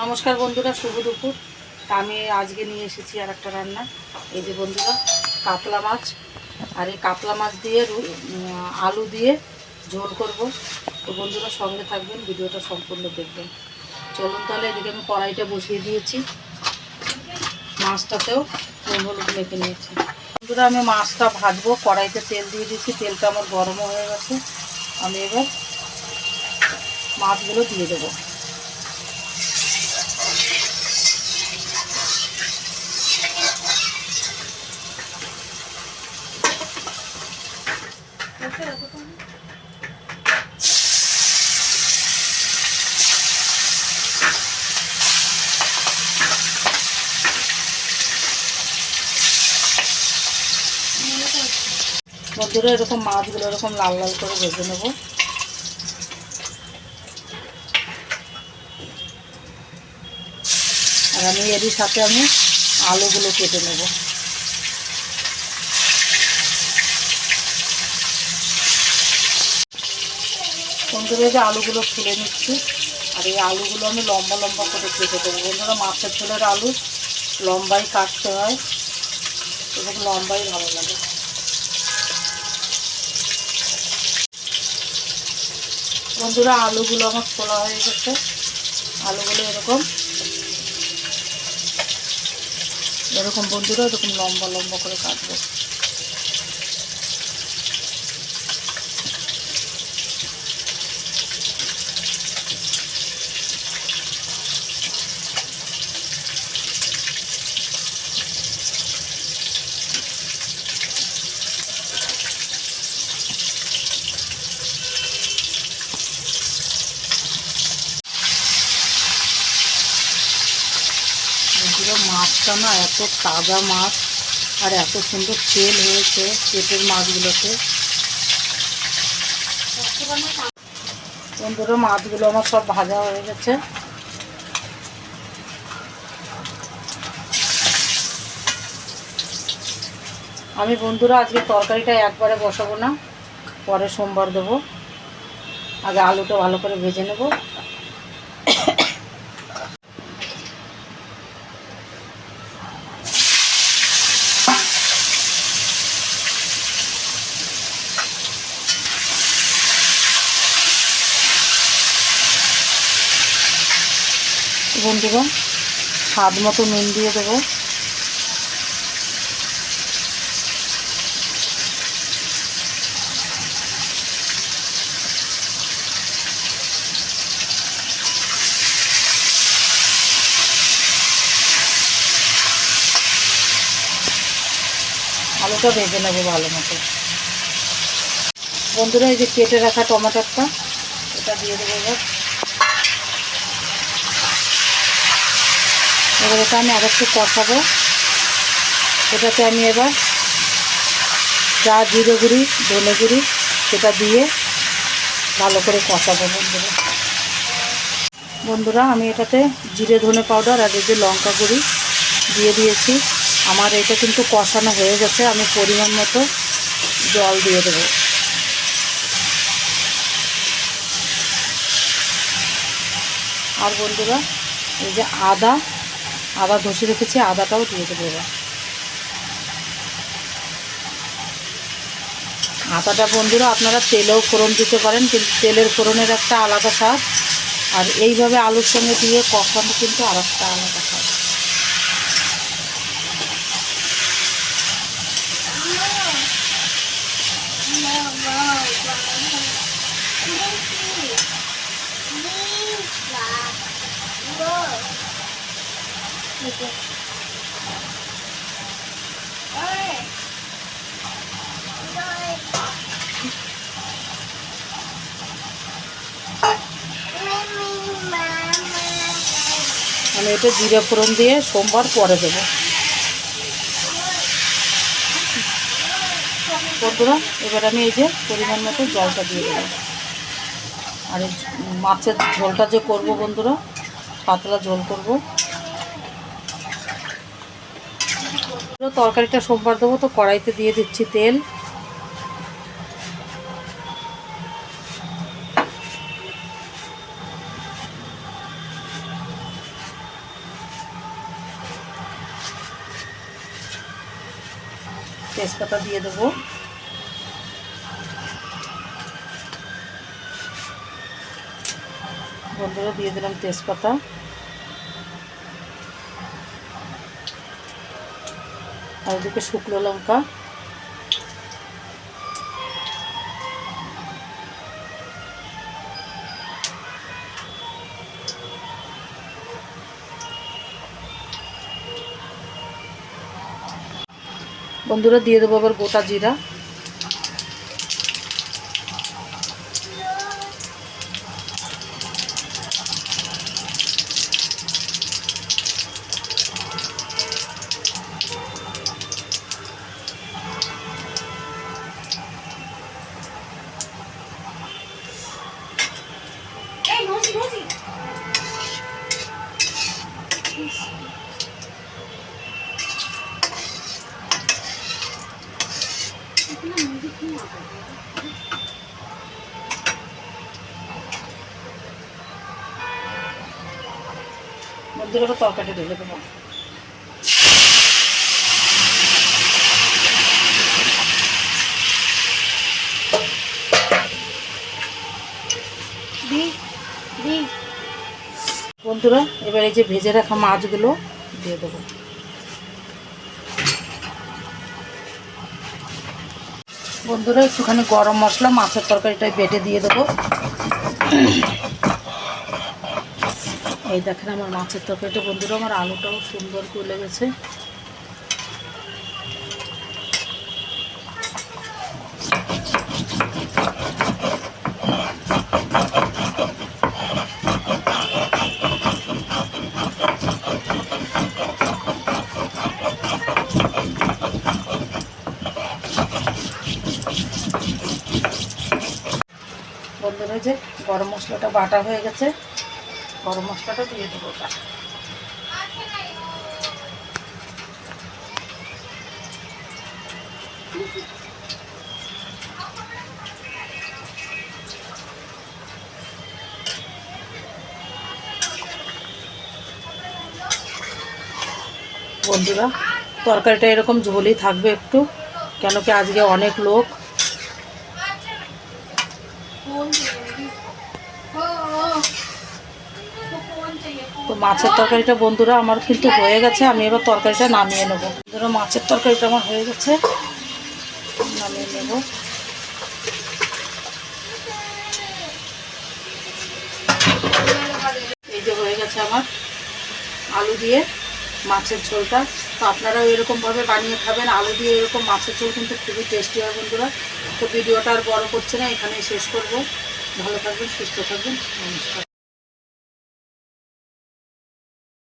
নমস্কার বন্ধুরা, শুভ দুপুর। আমি আজকে নিয়ে এসেছি আর একটা রান্না। এই যে বন্ধুরা, কাতলা মাছ। আর এই কাতলা মাছ দিয়ে আলু দিয়ে ঝোল করব। তো বন্ধুরা, সঙ্গে থাকবেন, ভিডিওটা সম্পূর্ণ দেখবেন। চলুন তাহলে এদিকে আমি কড়াইটা বসিয়ে দিয়েছি। মাছটাতেও হলুদ মেখে নিয়েছি। বন্ধুরা, আমি মাছটা ভাজবো। কড়াইতে তেল দিয়ে দিয়েছি। তেলটা আমার গরমও হয়ে গেছে। আমি এবার মাছগুলো দিয়ে দেবো। বন্ধুরা এরকম মাছগুলো এরকম লাল লাল করে ভেজে নেব। আর আমি এরই সাথে আমি আলুগুলো কেটে নেব। বন্ধুরা যে আলুগুলো ফুলে নিচ্ছি। আর এই আলুগুলো আমি লম্বা লম্বা করে কেটে দেবো। বন্ধুরা, মাছের ঝোলের আলু লম্বাই কাটতে হয় এবং লম্বাই ভালো লাগে। বন্ধুরা, আলুগুলো আমার খোলা হয়ে গেছে। আলুগুলো এরকম। এরকম বন্ধুরা, এরকম লম্বা লম্বা করে কাটবো বন্ধুরা মাছটা না এত তাজা মাছ আর এত সুন্দর তেল হয়েছে পেটের মাছগুলোতে। বন্ধুরা, মাছগুলো আমার সব ভাজা হয়ে গেছে। আমি বন্ধুরা, আজকে তরকারিটা একবারে বসাবো না, পরে সোমবার দেবো। আগে আলুটা ভালো করে ভেজে নেব। বন্ধুরা, স্বাদ মতো নুন দিয়ে দেবো। আলুটা ভেজে নেব ভালো মতো। বন্ধুরা, এই যে কেটে রাখা টমেটোটা, এটা দিয়ে দেবো এবার। এবার এটা আমি আর একটু কষাবো। এটাতে আমি এবার চা জিরে গুঁড়ি, ধনে গুঁড়ি, সেটা দিয়ে ভালো করে কষাবো বন্ধুরা। বন্ধুরা, আমি এটাতে জিরে, ধনে পাউডার আর এই যে লঙ্কা গুঁড়ি দিয়ে দিয়েছি। আমার এটা কিন্তু কষানো হয়ে গেছে, আমি পরিমাণ মতো জল দিয়ে দেবো। আর বন্ধুরা, এই যে আদা আদা ঘষে রেখেছি, আদাটাও দিয়ে দেবো এবার। আদাটা বন্ধুরা আপনারা তেলেও ফোড়ন দিতে পারেন, কিন্তু তেলের ফোড়নের একটা আলাদা স্বাদ। আর এইভাবে আলুর সঙ্গে দিয়ে কষানো কিন্তু আর একটা আলাদা স্বাদ। আমি এটা জিরে ফোড়ন দিয়ে সোমবার পরে দেবো। বন্ধুরা, এবার আমি এই যে পরিমাণ মতো জলটা দিয়ে দেবো। আর মাছের ঝোলটা যে করব বন্ধুরা, পাতলা ঝোল করব। তরকারিটা সোমবার দেবো, তো কড়াইতে দিয়ে দিচ্ছি তেল। তেজপাতা দিয়ে দেবো। বন্ধুরা, দিয়ে দিলাম তেজপাতা। আর ওদিকে শুকনো লঙ্কা। বন্ধুরা দিয়ে দেবো আবার গোটা জিরা। বন্ধুরা এবার তরকারি ঢেলে দেবো বন্ধুরা, এবার এই যে ভেজে রাখা মাছগুলো দিয়ে দেবো। বন্ধুরা, একটুখানি গরম মশলা মাছের তরকারিটাই বেটে দিয়ে দেবো। এই দেখেন আমার মাছের তরকারিটা, বন্ধুরা আমার আলুটাও সুন্দর করে লেগেছে। বন্ধুরা যে গরম মশলাটা বাটা হয়ে গেছে। গরম মশলাটা দিয়ে দেবো বন্ধুরা, তরকারিটা এরকম ঝোলই থাকবে একটু, কেন কি আজকে অনেক লোক তো মাছের তরকারিটা বন্ধুরা আমার কিন্তু হয়ে গেছে, আমি এবার তরকারিটা নামিয়ে নেব। বন্ধুরা, মাছের তরকারিটা আমার হয়ে গেছে, নামিয়ে নেব। এই যে হয়ে গেছে আমার আলু দিয়ে মাছের ঝোলটা। তো আপনারাও এরকমভাবে বানিয়ে খাবেন, আলু দিয়ে এরকম মাছের ঝোল কিন্তু খুবই টেস্টি হয় বন্ধুরা। তো ভিডিওটা আর বড় করছে না, এখানেই শেষ করব। ভালো থাকবেন, সুস্থ থাকবেন, নমস্কার।